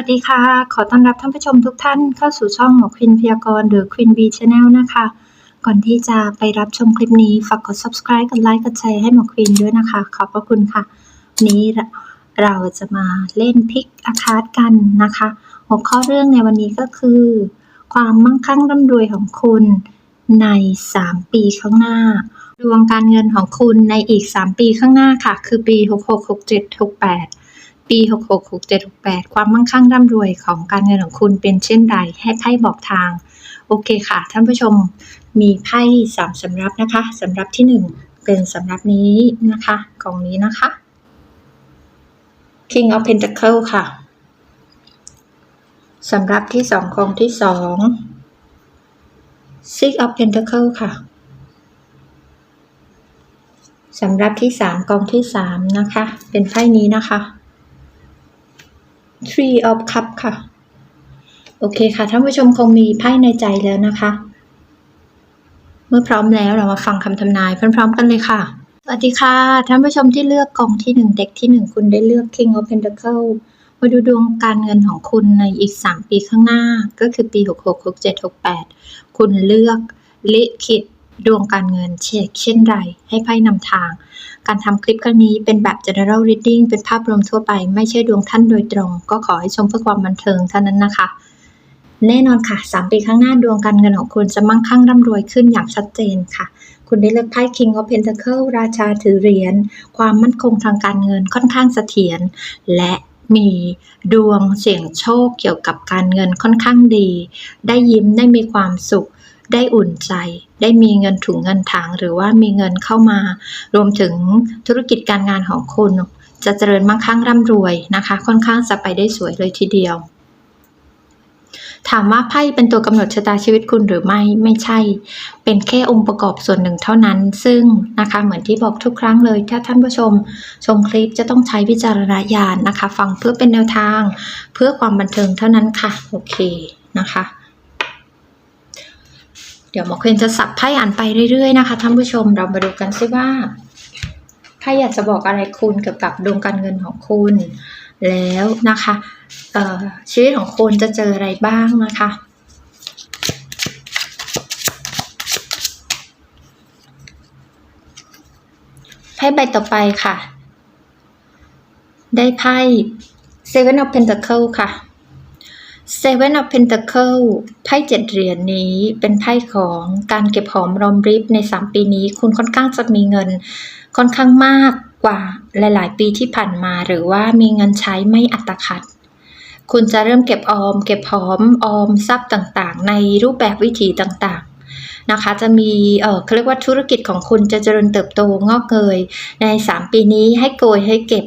วัสดีค่ะ ขอต้อนรับท่านผู้ชมทุกท่านเข้าสู่ช่องหมอควินพยากรณ์หรือ Queen B Channel นะคะ ก่อนที่จะไปรับชมคลิปนี้ ฝากกด subscribe กดไลค์กดแชร์ให้หมอควินด้วยนะคะ ขอบพระคุณค่ะ นี้เราจะมาเล่นพิกอาคาดกันนะคะ หัวข้อเรื่องในวันนี้ก็คือ ความมั่งคั่งร่ำรวยของคุณใน 3 ปีข้างหน้า ดวงการเงินของคุณในอีก 3 ปีข้างหน้าค่ะ คือปี 66 67 68 ปี 66 67 68 ความมั่งคั่งร่ำรวยของการเงินของคุณเป็นเช่นไรให้ไพ่บอกทาง โอเคค่ะ ท่านผู้ชมมีไพ่สามสำรับนะคะสำรับที่หนึ่งเป็นสำรับนี้นะคะกล่องนี้นะคะ King of Pentacle ค่ะสำรับที่สองกล่องที่สอง Six of Pentacle ค่ะสำรับที่สามกองที่สามนะคะ เป็นไพ่นี้นะคะ Three of Cup ค่ะ โอเคค่ะ ท่านผู้ชมคงมีไพ่ในใจแล้วนะคะ เมื่อพร้อมแล้วเรามาฟังคำทำนายพร้อมๆกันเลยค่ะ สวัสดีค่ะ ท่านผู้ชมที่เลือกกองที่หนึ่งเด็กที่หนึ่งคุณได้เลือก King of Pentacle มาดูดวงการเงินของคุณในอีก 3 ปีข้างหน้า ก็คือปี 66 67 68 คุณเลือกลิขิตดวงการเงินเช็คเช่นไรให้ไพ่นำทาง การทำคลิปครั้งนี้เป็นแบบ general reading เป็นภาพรวมทั่วไป ไม่ใช่ดวงท่านโดยตรง ก็ขอให้ชมเพื่อความบันเทิงเท่านั้นนะคะ แน่นอนค่ะ 3 ปีข้างหน้าดวงการเงินของคุณจะมั่งคั่งร่ำรวยขึ้นอย่างชัดเจนค่ะ คุณได้เลือกไพ่ King of Pentacle ราชาถือเหรียญ ความมั่นคงทางการเงินค่อนข้างเสถียร และมีดวงเสี่ยงโชคเกี่ยวกับการเงินค่อนข้างดี ได้ยิ้มได้มีความสุข ได้อุ่นใจ ได้มีเงินถุงเงินถังหรือว่ามีเงินเข้ามา รวมถึงธุรกิจการงานของคุณ จะเจริญมั่งคั่งร่ำรวยนะคะ ค่อนข้างจะไปได้สวยเลยทีเดียว ถามว่าไพ่เป็นตัวกำหนดชะตาชีวิตคุณหรือไม่ไม่ใช่ เป็นแค่องค์ประกอบส่วนหนึ่งเท่านั้น ซึ่งนะคะเหมือนที่บอกทุกครั้งเลย ถ้าท่านผู้ชม ชมคลิปจะต้องใช้วิจารณญาณนะคะ ฟังเพื่อเป็นแนวทาง เพื่อความบันเทิงเท่านั้นค่ะโอเคนะคะ ดี๋ยวหมอเคนจะสับไพ่อ่านไปเรื่อยๆนะคะท่านผู้ชมเรามาดูกันซิว่าไพ่อยากจะบอกอะไรคุณเกี่ยวกับดวงการเงินของคุณ แล้วนะคะชีวิตของคุณจะเจออะไรบ้างนะคะไพ่ใบต่อไปค่ะ ได้ไพ่ Seven of Pentacle ค่ะ Seven of Pentacle ไพ่เจ็ดเหรียญนี้เป็นไพ่ของการเก็บหอมรอมริบใน 3 ปีนี้ คุณค่อนข้างจะมีเงินค่อนข้างมากกว่าหลาย ๆ ปีที่ผ่านมา หรือว่ามีเงินใช้ไม่อัตคัด คุณจะเริ่มเก็บออม เก็บหอมออมทรัพย์ต่าง ๆ ในรูปแบบวิถีต่าง ๆ นะคะ จะมีเออเขาเรียกว่าธุรกิจของคุณจะเจริญเติบโตงอกเงยใน 3 ปีนี้ให้โกยให้เก็บ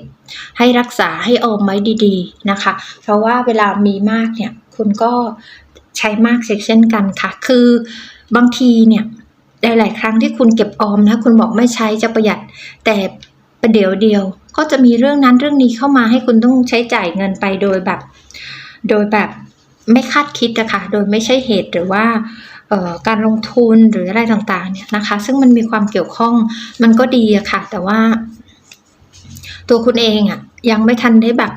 ให้รักษาให้ออมไว้ดีๆนะคะ เพราะว่าเวลามีมากเนี่ยคุณก็ใช้มากเช่นกันค่ะ คือบางทีเนี่ยหลายๆครั้งที่คุณเก็บออมนะคุณบอกไม่ใช้จะประหยัด แต่ประเดี๋ยวเดียว ก็จะมีเรื่องนั้นเรื่องนี้เข้ามาให้คุณต้องใช้จ่ายเงินไปโดยแบบ โดยแบบไม่คาดคิดนะคะโดยไม่ใช่เหตุหรือว่าการลงทุนหรืออะไรต่างๆเนี่ยนะคะ ซึ่งมันมีความเกี่ยวข้องมันก็ดีอะค่ะ แต่ว่า ตัวคุณเองอะยังไม่ทันได้แบบ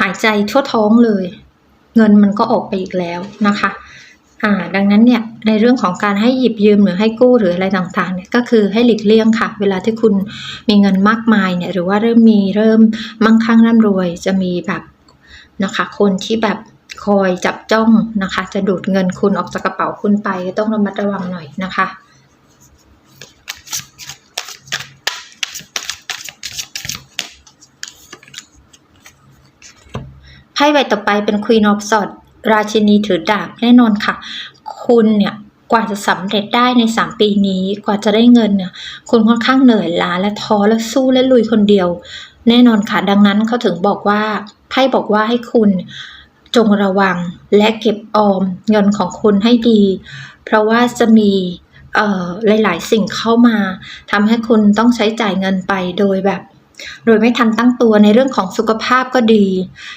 หายใจทั่วท้องเลย เงินมันก็ออกไปอีกแล้วนะคะอ่าดังนั้นเนี่ยในเรื่องของการให้หยิบยืมหรือให้กู้หรืออะไรต่างๆเนี่ยก็คือให้หลีกเลี่ยงค่ะ เวลาที่คุณมีเงินมากมายเนี่ยหรือว่าเริ่มมีเริ่มมั่งคั่งร่ำรวยจะมีแบบนะคะคนที่แบบคอยจับจ้องนะคะ จะดูดเงินคุณออกจากกระเป๋าคุณไปก็ต้องระมัดระวังหน่อยนะคะ พ่ใบต่อไปเป็น Queen of Swords ราชินีถือดาบแน่นอนค่ะ คุณเนี่ยกว่าจะสำเร็จได้ใน 3 ปีนี้กว่าจะได้เงินเนี่ยคุณค่อนข้างเหนื่อยล้าและท้อและสู้และลุยคนเดียว แน่นอนค่ะ ดังนั้นเขาถึงบอกว่าไพ่บอกว่าให้คุณจงระวังและเก็บออมเงินของคุณให้ดี เพราะว่าจะมีเอ่อหลาย ๆ สิ่งเข้ามาทำให้คุณต้องใช้จ่ายเงินไปโดยแบบ โดยไม่ทันตั้งตัวในเรื่องของสุขภาพก็ดี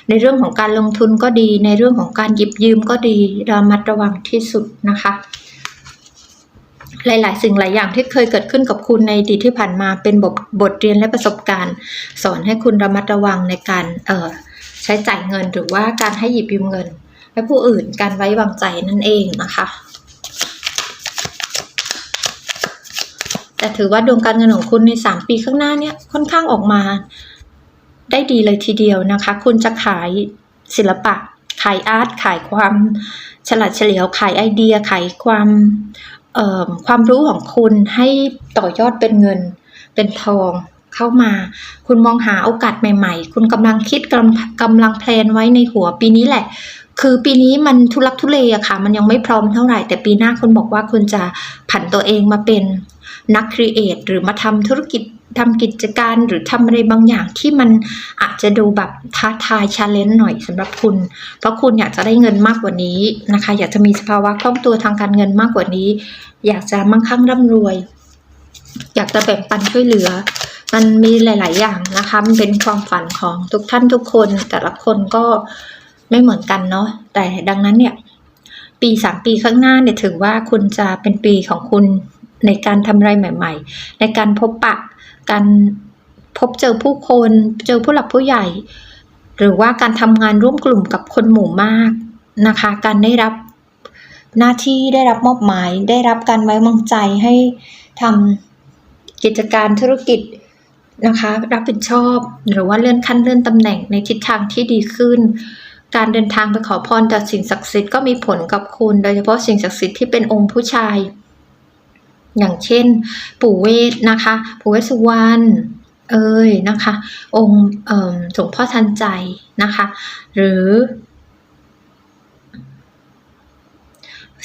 ในเรื่องของการลงทุนก็ดี ในเรื่องของการหยิบยืมก็ดีระมัดระวังที่สุดนะคะ หลายๆ สิ่งหลายอย่างที่เคยเกิดขึ้นกับคุณในอดีตที่ผ่านมาเป็นบทบทเรียนและประสบการณ์ สอนให้คุณระมัดระวังในการเใช้จ่ายเงินหรือว่าการให้หยิบยืมเงินให้ผู้อื่นการไว้วางใจนั่นเองนะคะ แต่ถือว่าดวงการเงินของคุณใน 3 ปีข้างหน้าเนี่ยค่อนข้างออกมา ได้ดีเลยทีเดียวนะคะ คุณจะขายศิลปะ ขายอาร์ตขายความฉลาดเฉลียวขายไอเดียขายความความรู้ของคุณให้ต่อยอดเป็นเงินเป็นทองเข้ามา คุณมองหาโอกาสใหม่ ๆ คุณกำลังคิดกำกำลังแพลนไว้ในหัวปีนี้แหละ คือปีนี้มันทุลักทุเลอะค่ะ มันยังไม่พร้อมเท่าไหร่ แต่ปีหน้าคุณบอกว่าคุณจะผันตัวเองมาเป็น นักครีเอทหรือมาทำธุรกิจทำกิจการหรือทำอะไรบางอย่างที่มันอาจจะดูแบบท้าทายชาเลนจ์หน่อยสำหรับคุณ เพราะคุณอยากจะได้เงินมากกว่านี้นะคะ อยากจะมีสภาวะคล่องตัวทางการเงินมากกว่านี้ อยากจะมั่งคั่งร่ำรวย อยากจะแบ่งปันช่วยเหลือ มันมีหลาย ๆ อย่างนะคะ มันเป็นความฝันของทุกท่านทุกคน แต่ละคนก็ไม่เหมือนกันเนาะแต่ดังนั้นเนี่ย ปีสามปีข้างหน้าเนี่ยถือว่าคุณจะเป็นปีของคุณ ในการทำอะไรใหม่ ๆ ในการพบปะ การพบเจอผู้คน เจอผู้หลักผู้ใหญ่ หรือว่าการทำงานร่วมกลุ่มกับคนหมู่มากนะคะ การได้รับหน้าที่ได้รับมอบหมาย ได้รับการไว้วางใจให้ทำกิจการธุรกิจนะคะรับผิดชอบหรือว่าเลื่อนขั้นเลื่อนตำแหน่งในทิศทางที่ดีขึ้น การเดินทางไปขอพรจากสิ่งศักดิ์สิทธิ์ก็มีผลกับคุณ โดยเฉพาะสิ่งศักดิ์สิทธิ์ที่เป็นองค์ผู้ชาย อย่างเช่น ปู่เวทนะคะ ปู่เวสสุวรรณเอ่ยนะคะ องค์สงพ่อทันใจนะคะ หรือ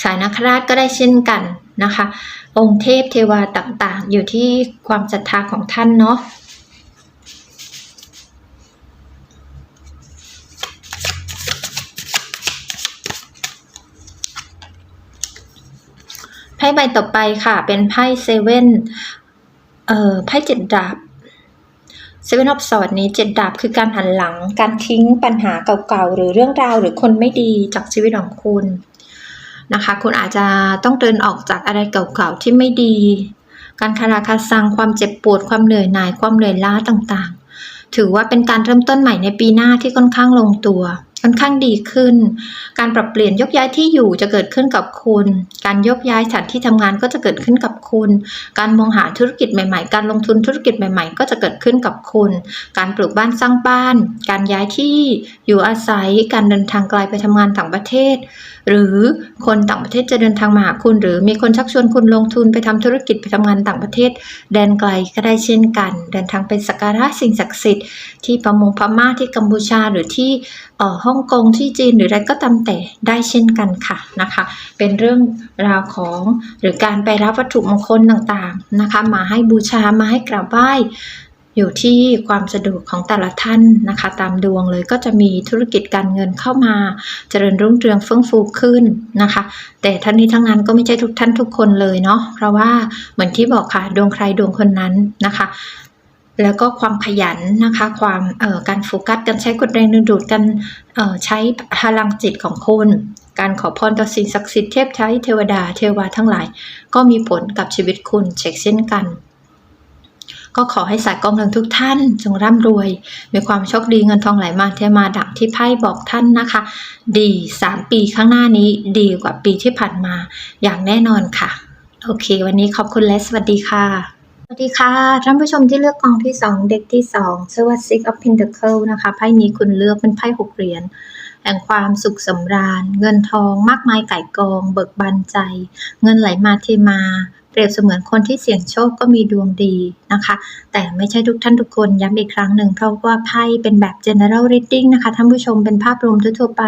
สายนาคราชก็ได้เช่นกันนะคะ องค์เทพเทวาต่างๆ อยู่ที่ความศรัทธาของท่านเนาะ ไพ่ใบต่อไปค่ะ เป็นไพ่เซเว่นเอ่อไพ่เจ็ดดาบเซเว่นออฟสอดนี้เจ็ดดาบคือการหันหลัง การทิ้งปัญหาเก่าๆ หรือเรื่องราวหรือคนไม่ดีจากชีวิตของคุณนะคะ คุณอาจจะต้องเดินออกจากอะไรเก่าๆ ที่ไม่ดี การคาราคาซังความเจ็บปวดความเหนื่อยหน่ายความเหนื่อยล้าต่างๆ ถือว่าเป็นการเริ่มต้นใหม่ในปีหน้าที่ค่อนข้างลงตัว ค่อนข้างดีขึ้น การปรับเปลี่ยนยกย้ายที่อยู่จะเกิดขึ้นกับคุณ การยกย้ายสถานที่ทำงานก็จะเกิดขึ้นกับคุณ การมองหาธุรกิจใหม่ๆ การลงทุนธุรกิจใหม่ ๆ ก็จะเกิดขึ้นกับคุณ การปลูกบ้านสร้างบ้าน การย้ายที่อยู่อาศัย การเดินทางไกลไปทำงานต่างประเทศ หรือคนต่างประเทศจะเดินทางมาหาคุณ หรือมีคนชักชวนคุณลงทุนไปทำธุรกิจไปทำงานต่างประเทศ แดนไกลก็ได้เช่นกัน เดินทางไปสักการะสิ่งศักดิ์สิทธิ์ที่ประมงพม่าที่กัมพูชาหรือที่เอ่อฮ่องกงที่จีนหรืออะไรก็ตามแต่ได้เช่นกันค่ะนะคะ เป็นเรื่องราวของหรือการไปรับวัตถุมงคลต่างๆนะคะ มาให้บูชามาให้กราบไหว้อยู่ที่ความสะดวกของแต่ละท่านนะคะ ตามดวงเลยก็จะมีธุรกิจการเงินเข้ามา เจริญรุ่งเรืองเฟื่องฟูขึ้นนะคะ แต่ทั้งนี้ทั้งนั้นก็ไม่ใช่ทุกท่านทุกคนเลยเนาะเพราะว่าเหมือนที่บอกค่ะดวงใครดวงคนนั้นนะคะ แล้วก็ความขยันนะคะ ความการโฟกัสการใช้กฎแรงดึงดูดกันเอ่อใช้พลังจิตของคุณ การขอพรต่อสิ่งศักดิ์สิทธิ์เทพใช้เทวดาเทวาทั้งหลาย ก็มีผลกับชีวิตคุณเช็คเช่นกัน ก็ขอให้สายกองเงินทุกท่านจงร่ำรวย มีความโชคดีเงินทองไหลมาเทมาดังที่ไพ่บอกท่านนะคะ ดี 3 ปีข้างหน้านี้ดีกว่าปีที่ผ่านมาอย่างแน่นอนค่ะ โอเค วันนี้ขอบคุณและสวัสดีค่ะ สวัสดีค่ะ ท่านผู้ชมที่เลือกกองที่ 2 เด็กที่2ชื่อว่า Six of Pentacles นะคะไพ่นี้คุณเลือกเป็นไพ่หกเหรียญแห่งความสุขสำราญ เงินทองมากมายไก่กอง เบิกบานใจ เงินไหลมาเทมา เปรียบเสมือนคนที่เสี่ยงโชคก็มีดวงดีนะคะ แต่ไม่ใช่ทุกท่านทุกคนย้ำอีกครั้งหนึ่งเพราะว่าไพ่เป็นแบบ general reading นะคะ ท่านผู้ชมเป็นภาพรวมทั่วไป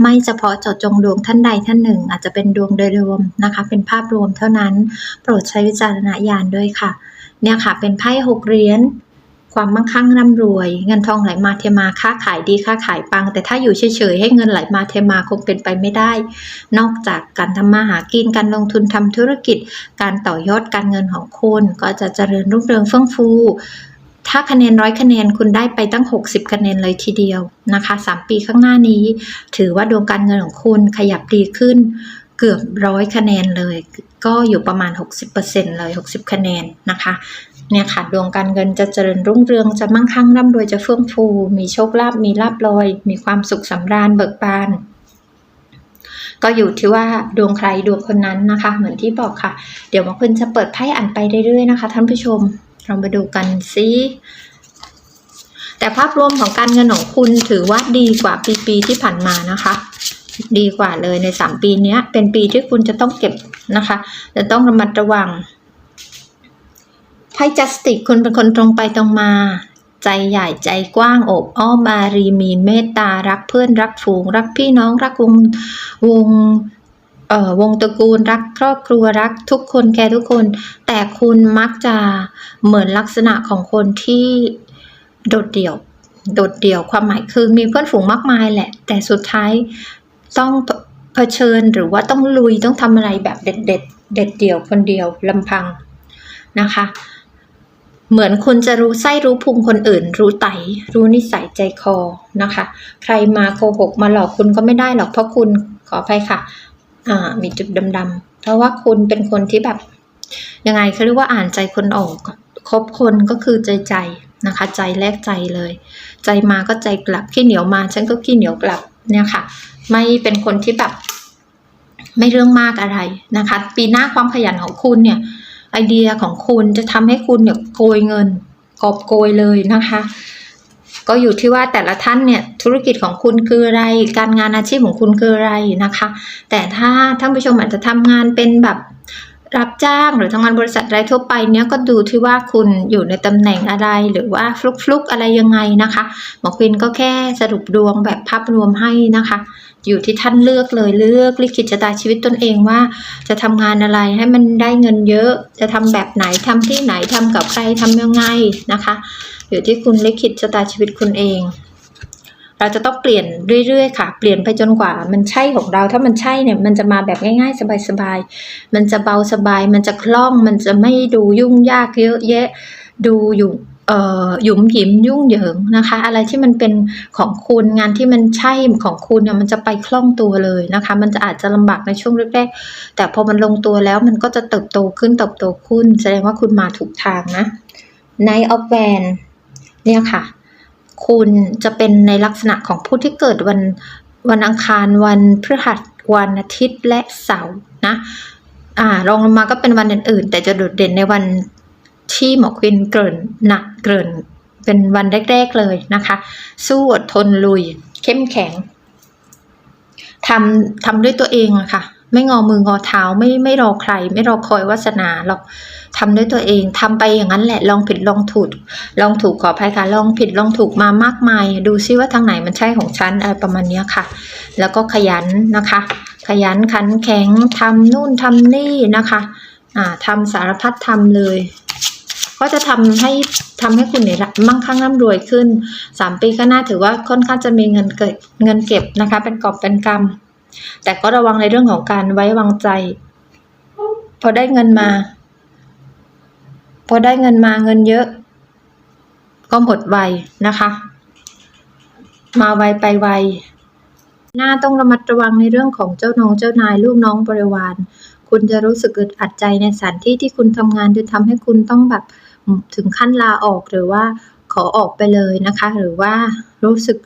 ไม่เฉพาะเจาะจงดวงท่านใดท่านหนึ่ง อาจจะเป็นดวงโดยรวมนะคะ เป็นภาพรวมเท่านั้น โปรดใช้วิจารณญาณด้วยค่ะ เนี่ยค่ะ เป็นไพ่หกเหรียญความมั่งคั่งร่ำรวย เงินทองไหลมาเทมาค้าขายดีค้าขายปัง แต่ถ้าอยู่เฉยๆให้เงินไหลมาเทมาคงเป็นไปไม่ได้ นอกจากการทำมาหากินการลงทุนทำธุรกิจ การต่อยอดการเงินของคุณก็จะเจริญรุ่งเรืองเฟื่องฟู ถ้าคะแนนร้อยคะแนนคุณได้ไปตั้ง 60 คะแนนเลยทีเดียวนะคะ 3 ปีข้างหน้านี้ ถือว่าดวงการเงินของคุณขยับดีขึ้นเกือบร้อยคะแนนเลย ก็อยู่ประมาณ 60%เลย 60 คะแนนนะคะเนี่ยค่ะดวงการเงินจะเจริญรุ่งเรืองจะมั่งคั่งร่ำรวยจะเฟื่องฟู มีโชคลาภมีลาภลอย มีความสุขสำราญเบิกบานก็อยู่ที่ว่าดวงใครดวงคนนั้นนะคะ เหมือนที่บอกค่ะ เดี๋ยวมอคุณจะเปิดไพ่อ่านไปเรื่อยๆนะคะ ท่านผู้ชม เรามาดูกันซิแต่ภาพรวมของการเงินของคุณถือว่าดีกว่าปีๆที่ผ่านมานะคะ ดีกว่าเลยในสามปีนี้เป็นปีที่คุณจะต้องเก็บนะคะ จะต้องระมัดระวังไพ่จัสติกคุณเป็นคนตรงไปตรงมา ใจใหญ่ใจกว้างอบอ้อมบารีมีเมตตารักเพื่อนรักฝูง รักพี่น้องรักวงวง เอ่อวงตระกูลรักครอบครัวรักทุกคนแคร์ทุกคน แต่คุณมักจะเหมือนลักษณะของคนที่โดดเดี่ยว โดดเดี่ยวความหมายคือมีเพื่อนฝูงมากมายแหละ แต่สุดท้ายต้องเผชิญหรือว่าต้องลุยต้องทำอะไรแบบเด็ดเด็ดเด็ดเดี่ยวคนเดียวลำพังนะคะ เหมือนคุณจะรู้ไส้รู้พุงคนอื่น รู้ไตรู้นิสัยใจคอนะคะ ใครมาโกหกมาหลอกคุณก็ไม่ได้หรอกเพราะคุณขออภัยค่ะ มีจุดดำๆเพราะว่าคุณเป็นคนที่แบบยังไงเขาเรียกว่าอ่านใจคนออกคบคนก็คือใจใจนะคะ ใจแลกใจเลย ใจมาก็ใจกลับขี้เหนียวมาฉันก็ขี้เหนียวกลับเนี่ยค่ะ ไม่เป็นคนที่แบบ ไม่เรื่องมากอะไรนะคะ ปีหน้าความขยันของคุณเนี่ย ไอเดียของคุณจะทำให้คุณเนี่ยโกยเงินกอบโกยเลยนะคะ ก็อยู่ที่ว่าแต่ละท่านเนี่ยธุรกิจของคุณคืออะไร การงานอาชีพของคุณคืออะไรนะคะ แต่ถ้าท่านผู้ชมอาจจะทำงานเป็นแบบ รับจ้างหรือทำงานบริษัทอะไรทั่วไปเนี่ยก็ดูที่ว่าคุณอยู่ในตำแหน่งอะไรหรือว่าฟลุกฟลุกๆอะไรยังไงนะคะหมอควินก็แค่สรุปดวงแบบภาพรวมให้นะคะ อยู่ที่ท่านเลือกเลยเลือกลิขิตชะตาชีวิตตนเองว่า จะทำงานอะไรให้มันได้เงินเยอะ จะทำแบบไหนทำที่ไหนทำกับใครทำยังไงนะคะ อยู่ที่คุณลิขิตชะตาชีวิตคุณเอง เราจะต้องเปลี่ยนเรื่อยๆค่ะ เปลี่ยนไปจนกว่ามันใช่ของเรา ถ้ามันใช่เนี่ย มันจะมาแบบง่าย ๆ สบายๆ มันจะเบาสบาย มันจะคล่อง มันจะไม่ดูยุ่งยากเยอะแยะ ดูอยู่เอ่อหยุมหยิมยุ่งเหยิงนะคะ อะไรที่มันเป็นของคุณงานที่มันใช่ของคุณเนี่ยมันจะไปคล่องตัวเลยนะคะ มันจะอาจจะลำบากในช่วงแรกๆแต่พอมันลงตัวแล้วมันก็จะเติบโตขึ้นเติบโตขึ้น แสดงว่าคุณมาถูกทางนะ Night of w a n เนี่ยค่ะ คุณจะเป็นในลักษณะของผู้ที่เกิดวันวันอังคารวันพฤหัสวันอาทิตย์และเสาร์นะอ่ารองลงมาก็เป็นวันอื่นๆ แต่จะโดดเด่นในวันที่หมอควินเกินหนักเกินเป็นวันแรกๆเลยนะคะ สู้อดทนลุย เข้มแข็งทำทำด้วยตัวเองอะค่ะ ไม่งอมืองอเท้าไม่ไม่รอใคร ไม่รอคอยวาสนาหรอกทำด้วยตัวเองทำไปอย่างนั้นแหละลองผิดลองถูกลองถูกขออภัยค่ะลองผิดลองถูกมามากมาย ดูซิว่าทางไหนมันใช่ของฉันอะไรประมาณนี้ค่ะ แล้วก็ขยันนะคะ ขยันขันแข็งทำนู่นทำนี่นะคะอ่าทำสารพัดทำเลยก็จะทำให้ทำให้คุณเนี่ยมั่งคั่งร่ำรวยขึ้นสามปีก็น่าถือว่าค่อนข้างจะมีเงินเกิดเงินเก็บนะคะ เป็นกอบเป็นกำ แต่ก็ระวังในเรื่องของการไว้วางใจ พอได้เงินมา พอได้เงินมาเงินเยอะ ก็หมดไวนะคะ มาไวไปไวหน้าต้องระมัดระวังในเรื่องของเจ้าน้องเจ้านายลูกน้องบริวาร คุณจะรู้สึกอึดอัดใจในสถานที่ที่คุณทำงานจนทำให้คุณต้องแบบถึงขั้นลาออกหรือว่าขอออกไปเลยนะคะ หรือว่ารู้สึก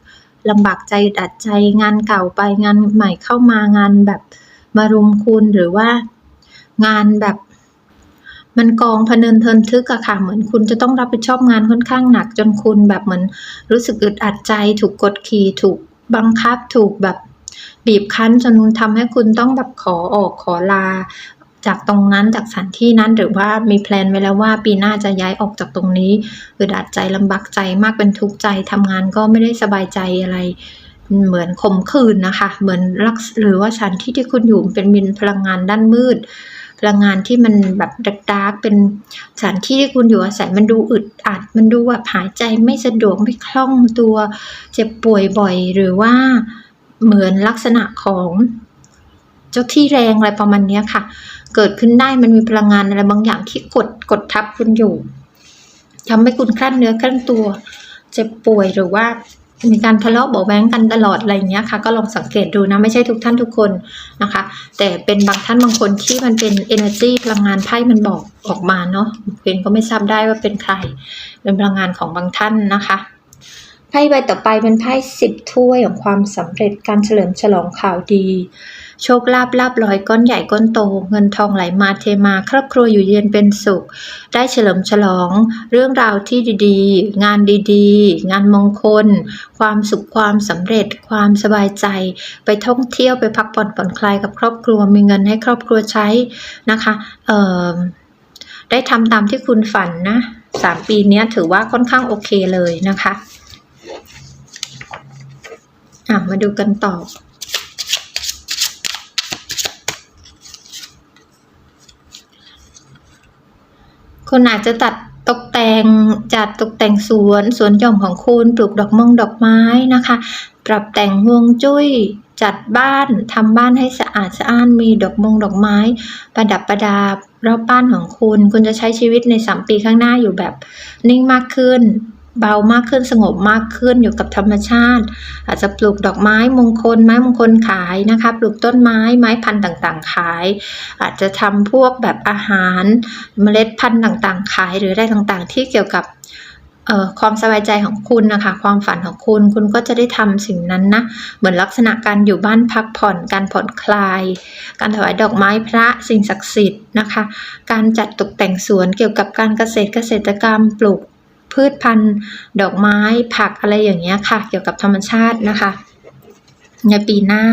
ลำบากใจอึดอัดใจงานเก่าไปงานใหม่เข้ามางานแบบมารุมคุณหรือว่างานแบบ มันกองพเนินเทินทึกอะค่ะ เหมือนคุณจะต้องรับผิดชอบงานค่อนข้างหนักจนคุณแบบเหมือนรู้สึกอึดอัดใจ ถูกกดขี่ถูกบังคับถูกแบบบีบคั้นจนทำให้คุณต้องแบบขอออกขอลา จากตรงนั้นจากสถานที่นั้นหรือว่ามีแพลนไว้แล้วว่าปีหน้าจะย้ายออกจากตรงนี้อึดอัดใจลำบากใจมากเป็นทุกข์ใจทำงานก็ไม่ได้สบายใจอะไร เหมือนขมขืนนะคะ เหมือนลักษหรือว่าสถานที่ที่คุณอยู่เป็นมินพลังงานด้านมืด พลังงานที่มันแบบดาร์กเป็นสถานที่ที่คุณอยู่อาศัยมันดูอึดอัด มันดูแบบหายใจไม่สะดวกไม่คล่องตัวเจ็บป่วยบ่อย หรือว่าเหมือนลักษณะของเจ้าที่แรงอะไรประมาณนี้ค่ะ เกิดขึ้นได้มันมีพลังงานอะไรบางอย่างที่กดกดทับคุณอยู่ทำให้คุณคลั่นเนื้อคลั่นตัวเจ็บป่วยหรือว่ามีการทะเลาะเบาะแว้งกันตลอดอะไรอย่างเงี้ยค่ะ ก็ลองสังเกตดูนะ ไม่ใช่ทุกท่านทุกคนนะคะ แต่เป็นบางท่านบางคนที่มันเป็น energy พลังงานไพ่มันบอกออกมาเนาะเป็นก็ไม่ทราบได้ว่าเป็นใคร เป็นพลังงานของบางท่านนะคะไพ่ใบต่อไปเป็นไพ่สิบถ้วยของความสำเร็จการเฉลิมฉลองข่าวดี โชคลาภลาบลอยก้อนใหญ่ก้อนโต เงินทองไหลมาเทมา ครอบครัวอยู่เย็นเป็นสุข ได้เฉลิมฉลอง เรื่องราวที่ดีๆ งานดีๆ งานมงคล ความสุขความสำเร็จ ความสบายใจ ไปท่องเที่ยวไปพักผ่อนผ่อนคลายกับครอบครัวมีเงินให้ครอบครัวใช้นะคะเอ่อได้ทำตามที่คุณฝันนะสามปีนี้ถือว่าค่อนข้างโอเคเลยนะคะอะมาดูกันต่อ คุณอาจจะตัดตกแต่งจัดตกแต่งสวนสวนหย่อมของคุณปลูกดอกมงดอกไม้นะคะ ปรับแต่งฮวงจุ้ย จัดบ้านทำบ้านให้สะอาดสะอ้านมีดอกมงดอกไม้ ประดับประดารอบบ้านของคุณ คุณจะใช้ชีวิตในสามปีข้างหน้าอยู่แบบนิ่งมากขึ้น เบามากขึ้นสงบมากขึ้นอยู่กับธรรมชาติ อาจจะปลูกดอกไม้มงคล ไม้มงคลขายนะคะ ปลูกต้นไม้ไม้พันธุ์ต่างๆ ขาย อาจจะทำพวกแบบอาหารเมล็ดพันธุ์ต่างๆ ขายหรืออะไรต่างๆ ที่เกี่ยวกับความสบายใจของคุณนะคะ ความฝันของคุณคุณก็จะได้ทำสิ่งนั้นนะ เหมือนลักษณะการอยู่บ้านพักผ่อน การผ่อนคลาย การถวายดอกไม้พระสิ่งศักดิ์สิทธิ์นะคะ การจัดตกแต่งสวนเกี่ยวกับการเกษตรเกษตรกรรมปลูก พืชพันธุ์ ดอกไม้ผักอะไรอย่างเงี้ยค่ะ เกี่ยวกับธรรมชาตินะคะ ในปีหน้า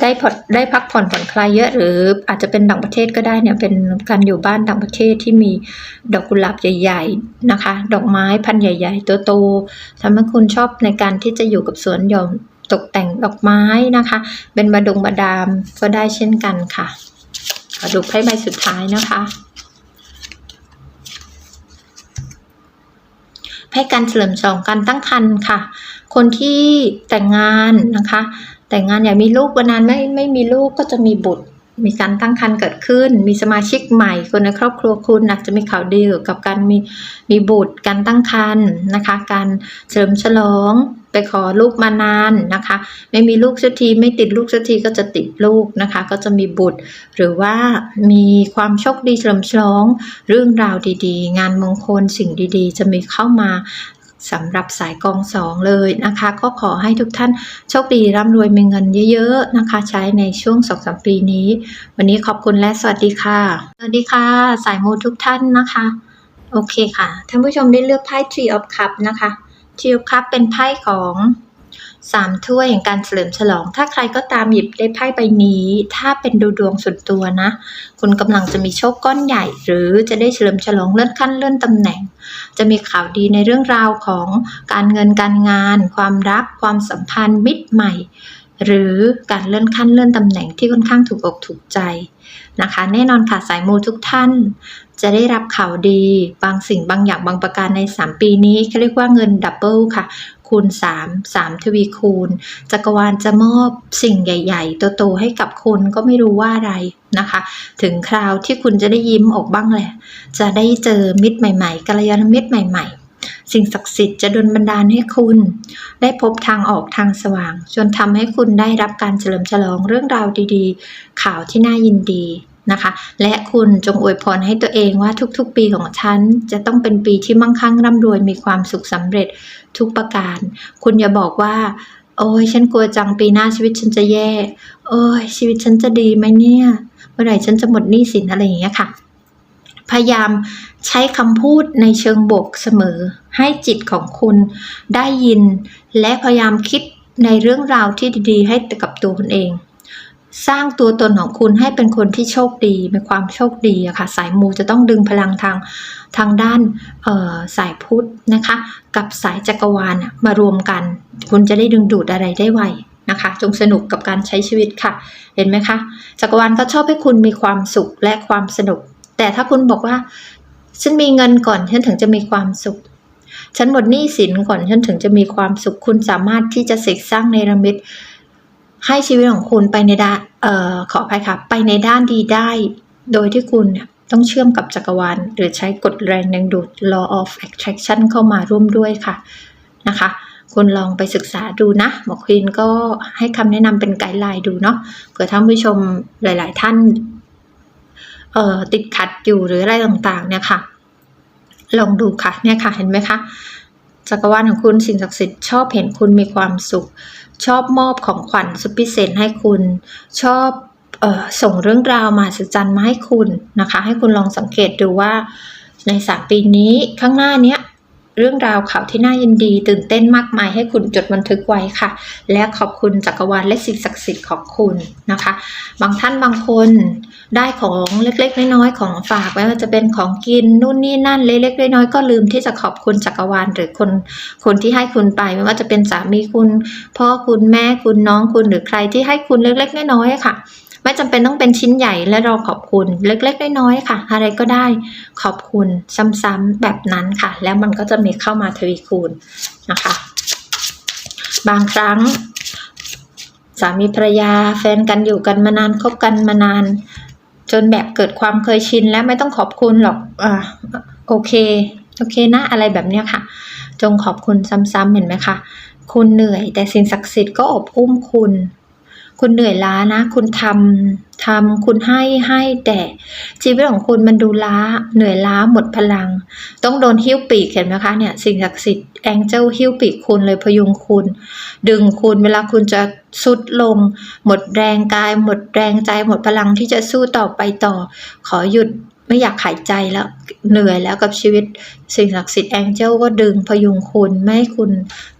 ได้ผ่อนได้พักผ่อนผ่อนคลายเยอะ หรืออาจจะเป็นต่างประเทศก็ได้เนี่ยเป็นการอยู่บ้านต่างประเทศที่มีดอกกุหลาบใหญ่ ๆนะคะ ดอกไม้พันธุ์ใหญ่ๆโตๆทำให้คุณชอบในการที่จะอยู่กับสวนหย่อมตกแต่งดอกไม้นะคะ เป็นบาดงบาดามก็ได้เช่นกันค่ะขอดูไพ่ใบสุดท้ายนะคะ ให้การเฉลิมฉลองการตั้งครรภ์ค่ะ คนที่แต่งงานนะคะ แต่งงานอยากมีลูกวันนั้นไม่ไม่มีลูกก็จะมีบุตร มีการตั้งครรภ์เกิดขึ้น มีสมาชิกใหม่คนในครอบครัวคุณอาจจะมีข่าวดีเกี่ยวกับการมีมีบุตร การตั้งครรภ์นะคะ การเฉลิมฉลอง ไปขอลูกมานานนะคะ ไม่มีลูกสักทีไม่ติดลูกสักทีก็จะติดลูกนะคะ ก็จะมีบุตร หรือว่ามีความโชคดีเฉลิมฉลอง เรื่องราวดีๆ งานมงคลสิ่งดีๆ จะมีเข้ามาสำหรับสายกองสองเลยนะคะ ก็ขอให้ทุกท่านโชคดีร่ำรวยมีเงินเยอะๆนะคะ ใช้ในช่วงสองสามปีนี้ วันนี้ขอบคุณและสวัสดีค่ะ สวัสดีค่ะ สายมูทุกท่านนะคะ โอเคค่ะ ท่านผู้ชมได้เลือกไพ่ Tree of Cup นะคะ Tree of Cup เป็นไพ่ของสามถ้วยแห่งการเฉลิมฉลอง ถ้าใครก็ตามหยิบได้ไพ่ใบนี้ ถ้าเป็นดูดวงส่วนตัวนะ คุณกำลังจะมีโชคก้อนใหญ่ หรือจะได้เฉลิมฉลองเลื่อนขั้นเลื่อนตำแหน่ง จะมีข่าวดีในเรื่องราวของการเงินการงาน ความรัก ความสัมพันธ์มิตรใหม่ หรือการเลื่อนขั้นเลื่อนตำแหน่งที่ค่อนข้างถูกอกถูกใจ นะคะ แน่นอนค่ะสายมูทุกท่าน จะได้รับข่าวดีบางสิ่งบางอย่างบางประการใน 3 ปีนี้เขาเรียกว่าเงินดับเบิลค่ะ คูณ 3 3 ทวีคูณ จักรวาลจะมอบสิ่งใหญ่ๆโตๆให้กับคุณก็ไม่รู้ว่าอะไรนะคะ ถึงคราวที่คุณจะได้ยิ้มออกบ้างแหละ จะได้เจอมิตรใหม่ๆกัลยาณมิตรใหม่ ๆ สิ่งศักดิ์สิทธิ์จะดลบันดาลให้คุณ ได้พบทางออกทางสว่าง จนทำให้คุณได้รับการเฉลิมฉลองเรื่องราวดีๆ ข่าวที่น่ายินดีนะคะ และคุณจงอวยพรให้ตัวเองว่าทุกๆ ปีของฉัน จะต้องเป็นปีที่มั่งคั่งร่ำรวยมีความสุขสำเร็จทุกประการ คุณอย่าบอกว่า โอ้ยฉันกลัวจังปีหน้าชีวิตฉันจะแย่ โอ้ยชีวิตฉันจะดีไหมเนี่ย เมื่อไหร่ฉันจะหมดหนี้สินอะไรอย่างเงี้ยค่ะ พยายามใช้คำพูดในเชิงบวกเสมอ ให้จิตของคุณได้ยิน และพยายามคิดในเรื่องราวที่ดีๆ ให้กับตัวคุณเอง สร้างตัวตนของคุณให้เป็นคนที่โชคดีมีความโชคดีอะค่ะ สายมูจะต้องดึงพลังทางทางด้านสายพุทธนะคะ กับสายจักรวาลมารวมกัน คุณจะได้ดึงดูดอะไรได้ไวนะคะจงสนุกกับการใช้ชีวิตค่ะ เห็นไหมคะ จักรวาลก็ชอบให้คุณมีความสุขและความสนุก แต่ถ้าคุณบอกว่า ฉันมีเงินก่อนฉันถึงจะมีความสุข ฉันหมดหนี้สินก่อนฉันถึงจะมีความสุข คุณสามารถที่จะเสกสร้างเนรมิตให้ชีวิตของคุณไปในด้านเอ่อขออภัยค่ะ ไปในด้านดีได้ โดยที่คุณต้องเชื่อมกับจักรวาลหรือใช้กฎแรงดึงดูด law of attraction เข้ามาร่วมด้วยค่ะนะคะคุณลองไปศึกษาดูนะ หมอควีนก็ให้คำแนะนำเป็นไกด์ไลน์ดูเนาะเผื่อท่านผู้ชมหลาย ๆ ท่าน ติดขัดอยู่หรืออะไรต่างๆเนี่ยค่ะ ลองดูค่ะเนี่ยค่ะเห็นไหมคะจักรวาลของคุณสิ่งศักดิ์สิทธิ์ชอบเห็นคุณมีความสุข ชอบมอบของขวัญสุดพิเศษให้คุณชอบออส่งเรื่องราวมาสัจจรรย์มาให้คุณนะคะ ให้คุณลองสังเกตดูว่าในสามปีนี้ข้างหน้าเนี้ย เรื่องราวข่าวที่น่ายินดี ตื่นเต้นมากมายให้คุณจดบันทึกไว้ค่ะ และขอบคุณจักรวาลและสิ่งศักดิ์สิทธิ์ของคุณนะคะ บางท่านบางคนได้ของเล็กๆ น้อยๆของฝากไม่ว่าจะเป็นของกินนู่นนี่นั่นเล็กๆน้อยๆก็ลืมที่จะขอบคุณจักรวาลหรือคนคนที่ให้คุณไปไม่ว่าจะเป็นสามีคุณพ่อคุณแม่คุณน้องคุณหรือใครที่ให้คุณเล็กๆน้อยๆค่ะ ไม่จำเป็นต้องเป็นชิ้นใหญ่และเราขอบคุณเล็กๆน้อยๆค่ะ อะไรก็ได้ขอบคุณซ้ำๆแบบนั้นค่ะ แล้วมันก็จะมีเข้ามาทวีคูณนะคะ บางครั้งสามีภรรยาแฟนกันอยู่กันมานานคบกันมานาน จนแบบเกิดความเคยชินแล้วไม่ต้องขอบคุณหรอกอ่าโอเคโอเคนะอะไรแบบเนี้ยค่ะ จงขอบคุณซ้ำๆเห็นไหมคะ คุณเหนื่อยแต่สิ่งศักดิ์สิทธิ์ก็อบอุ้มคุณ คุณเหนื่อยล้านะ คุณทำทำคุณให้ให้แต่ชีวิตของคุณมันดูล้าเหนื่อยล้าหมดพลัง ต้องโดนหิ้วปีกเห็นไหมคะเนี่ยสิ่งศักดิ์สิทธิ์แองเจิลหิ้วปีกคุณเลยพยุงคุณ ดึงคุณเวลาคุณจะสุดลง หมดแรงกาย หมดแรงใจหมดพลังที่จะสู้ต่อไปต่อ ขอหยุด ไม่อยากหายใจแล้วเหนื่อยแล้วกับชีวิตสิ่งศักดิ์สิทธิ์แองเจิลก็ดึงพยุงคุณไม่ให้คุณ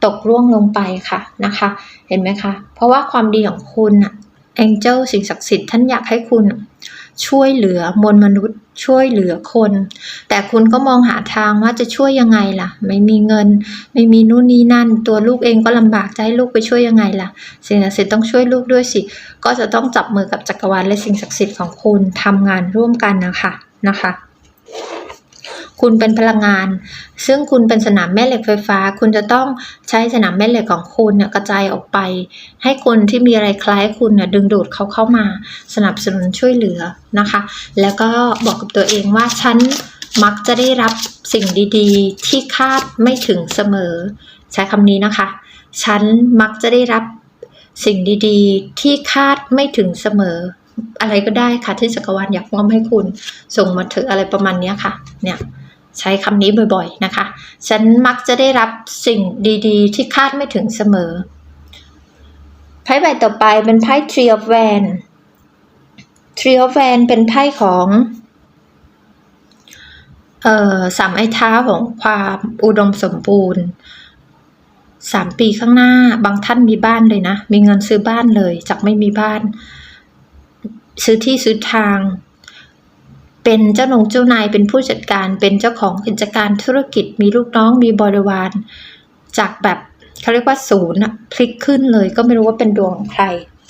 ตกร่วงลงไปค่ะนะคะ เห็นไหมคะ เพราะว่าความดีของคุณอะแองเจิลสิ่งศักดิ์สิทธิ์ท่านอยากให้คุณช่วยเหลือมวลมนุษย์ช่วยเหลือคน แต่คุณก็มองหาทางว่าจะช่วยยังไงล่ะ ไม่มีเงิน ไม่มีนู่นนี่นั่น ตัวลูกเองก็ลำบากจะให้ลูกไปช่วยยังไงล่ะ สิ่งศักดิ์สิทธิ์ต้องช่วยลูกด้วยสิ ก็จะต้องจับมือกับจักรวาลและสิ่งศักดิ์สิทธิ์ของคุณทำงานร่วมกันนะคะ นะคะ คุณเป็นพลังงาน ซึ่งคุณเป็นสนามแม่เหล็กไฟฟ้า คุณจะต้องใช้สนามแม่เหล็กของคุณเนี่ยกระจายออกไป ให้คนที่มีอะไรคล้ายคุณเนี่ยดึงดูดเขาเข้ามาสนับสนุนช่วยเหลือนะคะ แล้วก็บอกกับตัวเองว่าฉันมักจะได้รับสิ่งดีๆ ที่คาดไม่ถึงเสมอ ใช้คำนี้นะคะ ฉันมักจะได้รับสิ่งดีๆ ที่คาดไม่ถึงเสมอ อะไรก็ได้ค่ะที่จักรวาลอยากมอบให้คุณ ส่งมาเถอะอะไรประมาณนี้ค่ะ เนี่ยใช้คำนี้บ่อยๆนะคะ ฉันมักจะได้รับสิ่งดีๆ ที่คาดไม่ถึงเสมอ ไพ่ใบต่อไปเป็นไพ่ Tree of w a n Tree of w a n เป็นไพ่ของเอ่อสามไอ้เท้าของความอุดมสมบูรณ์สามปีข้างหน้าบางท่านมีบ้านเลยนะ มีเงินซื้อบ้านเลยจากไม่มีบ้าน ซื้อที่ซื้อทาง เป็นเจ้าหนงเจ้านายเป็นผู้จัดการเป็นเจ้าของกิจการธุรกิจมีลูกน้องมีบริวาร จากแบบเขาเรียกว่าศูนย์พลิกขึ้นเลยก็ไม่รู้ว่าเป็นดวงของใคร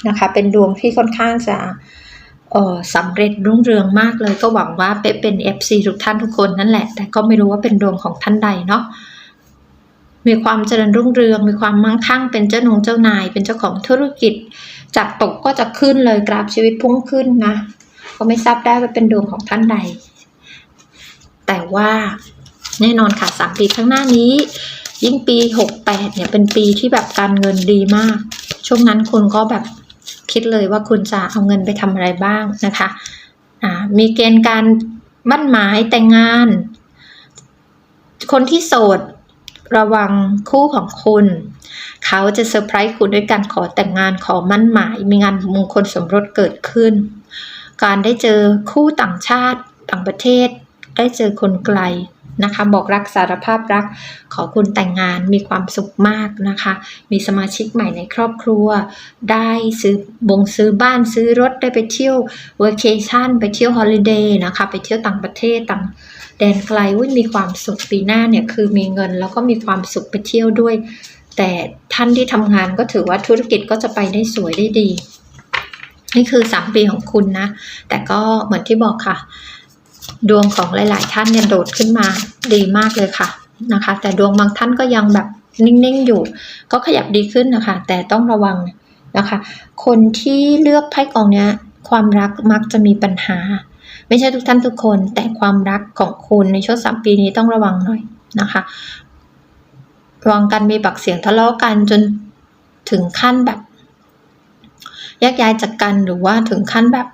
นะคะ เป็นดวงที่ค่อนข้างจะออสำเร็จรุ่งเรืองมากเลยก็หวังว่าเป๊ะเป็น FC ทุกท่านทุกคนนั่นแหละ แต่ก็ไม่รู้ว่าเป็นดวงของท่านใดเนาะมีความเจริญรุ่งเรือง มีความมั่งคั่งเป็นเจ้าหนงเจ้านาย เป็นเจ้าของธุรกิจ จากตกก็จะขึ้นเลยกราฟชีวิตพุ่งขึ้นนะ ก็ไม่ทราบได้ว่าเป็นดวงของท่านใด แต่ว่าแน่นอนค่ะสามปีข้างหน้านี้ ยิ่งปีหกแปดเนี่ยเป็นปีที่แบบการเงินดีมาก ช่วงนั้นคุณก็แบบคิดเลยว่าคุณจะเอาเงินไปทำอะไรบ้างนะคะอ่ามีเกณฑ์การมั่นหมายแต่งงาน คนที่โสดระวังคู่ของคุณ เขาจะเซอร์ไพรส์คุณด้วยการขอแต่งงานขอมั่นหมาย มีงานมงคลสมรสเกิดขึ้น การได้เจอคู่ต่างชาติต่างประเทศ ได้เจอคนไกลนะคะบอกรักสารภาพรัก ขอคุณแต่งงานมีความสุขมากนะคะ มีสมาชิกใหม่ในครอบครัว ได้ซื้อบงซื้อบ้านซื้อรถได้ไปเที่ยวเวอร์เคชั่นไปเที่ยวฮอลิเดย์นะคะ ไปเที่ยวต่างประเทศต่างแดนไกลอุ้ยมีความสุขปีหน้าเนี่ยคือมีเงินแล้วก็มีความสุขไปเที่ยวด้วย แต่ท่านที่ทำงานก็ถือว่าธุรกิจก็จะไปได้สวยได้ดี นี่คือสามปีของคุณนะ แต่ก็เหมือนที่บอกค่ะ ดวงของหลาย ๆ ท่านเนี่ยโดดขึ้นมาดีมากเลยค่ะนะคะ แต่ดวงบางท่านก็ยังแบบนิ่ง ๆ อยู่ ก็ขยับดีขึ้นนะคะ แต่ต้องระวังนะคะ คนที่เลือกไพ่กองเนี้ยความรักมักจะมีปัญหา ไม่ใช่ทุกท่านทุกคน แต่ความรักของคุณในช่วงสามปีนี้ต้องระวังหน่อยนะคะ ระวังกันมีปากเสียงทะเลาะกันจนถึงขั้นแบบแยกย้ายจากกันหรือว่าถึงขั้นแบบ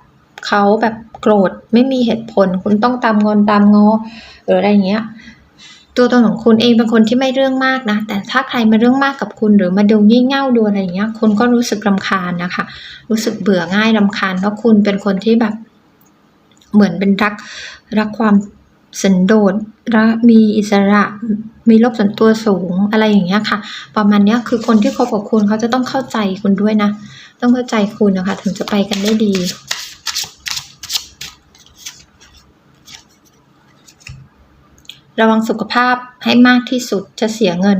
เขาแบบโกรธไม่มีเหตุผล คุณต้องตามงอนตามงอหรืออะไรเงี้ย ตัวตนของคุณเองเป็นคนที่ไม่เรื่องมากนะ แต่ถ้าใครมาเรื่องมากกับคุณหรือมาดูงี่เง่าดูอะไรเงี้ย คุณก็รู้สึกรำคาญนะคะ รู้สึกเบื่อง่ายรำคาญเพราะคุณเป็นคนที่แบบเหมือนเป็นรักรักความสันโดษรักมีอิสระ มีโลกส่วนตัวสูงอะไรอย่างเงี้ยค่ะ ประมาณเนี้ยคือคนที่คบกับคุณเขาจะต้องเข้าใจคุณด้วยนะ ต้องเข้าใจคุณนะคะ ถึงจะไปกันได้ดีระวังสุขภาพให้มากที่สุดจะเสียเงิน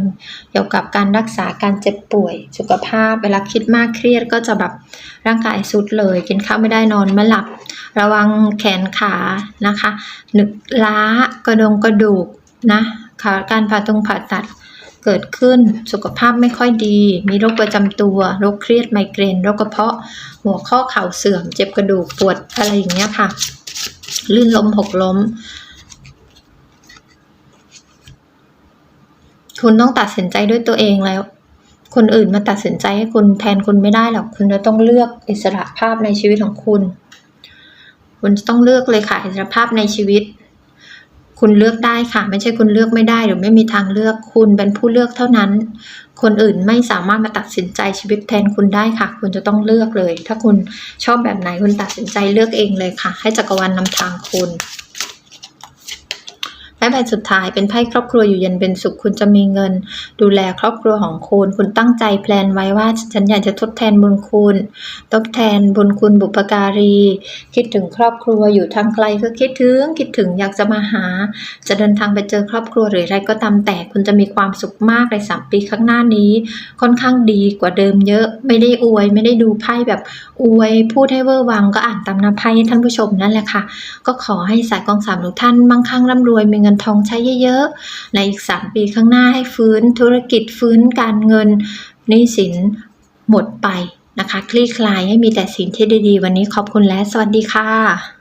เกี่ยวกับการรักษาการเจ็บป่วย สุขภาพเวลาคิดมากเครียดก็จะแบบร่างกายสุดเลย กินข้าวไม่ได้นอนไม่หลับ ระวังแขนขานะคะ หนึกล้ากระดงกระดูกนะ การผ่าตรงผ่าตัดเกิดขึ้นสุขภาพไม่ค่อยดี มีโรคประจำตัว โรคเครียดไมเกรนโรคกระเพาะ หัวข้อเข่าเสื่อม เจ็บกระดูกปวดอะไรอย่างเงี้ยค่ะ ลื่นล้มหกล้ม คุณต้องตัดสินใจด้วยตัวเองแล้ว คนอื่นมาตัดสินใจให้คุณแทนคุณไม่ได้หรอกคุณจะต้องเลือกอิสระภาพในชีวิตของคุณ คุณจะต้องเลือกเลยค่ะอิสระภาพในชีวิต คุณเลือกได้ค่ะ ไม่ใช่คุณเลือกไม่ได้หรือไม่มีทางเลือก คุณเป็นผู้เลือกเท่านั้น คนอื่นไม่สามารถมาตัดสินใจชีวิตแทนคุณได้ค่ะ คุณจะต้องเลือกเลย ถ้าคุณชอบแบบไหนคุณตัดสินใจเลือกเองเลยค่ะ ให้จักรวาลนำทางคุณ และใบสุดท้ายเป็นไพ่ครอบครัวอยู่เย็นเป็นสุขคุณจะมีเงิน ดูแลครอบครัวของคุณ คุณตั้งใจแพลนไว้ว่าฉันอยากจะทดแทนบุญคุณ ทดแทนบุญคุณบุพการี คิดถึงครอบครัวอยู่ทางไกลก็คิดถึงคิดถึงอยากจะมาหา จะเดินทางไปเจอครอบครัวหรืออะไรก็ตามแต่คุณจะมีความสุขมากในสามปีข้างหน้านี้ ค่อนข้างดีกว่าเดิมเยอะไม่ได้อวย ไม่ได้ดูไพ่แบบอวยพูดให้เวอร์วังก็อ่านตามน้ำไพ่ให้ท่านผู้ชมนั่นแหละค่ะ ก็ขอให้สายกองสามทุกท่านมั่งคั่งร่ำรวยมีเงินงินทองใช้เยอะๆ ในอีก 3 ปีข้างหน้าให้ฟื้นธุรกิจฟื้นการเงินหนี้สินหมดไปนะคะ คลี่คลายให้มีแต่สิ่งที่ดีๆ วันนี้ขอบคุณและสวัสดีค่ะ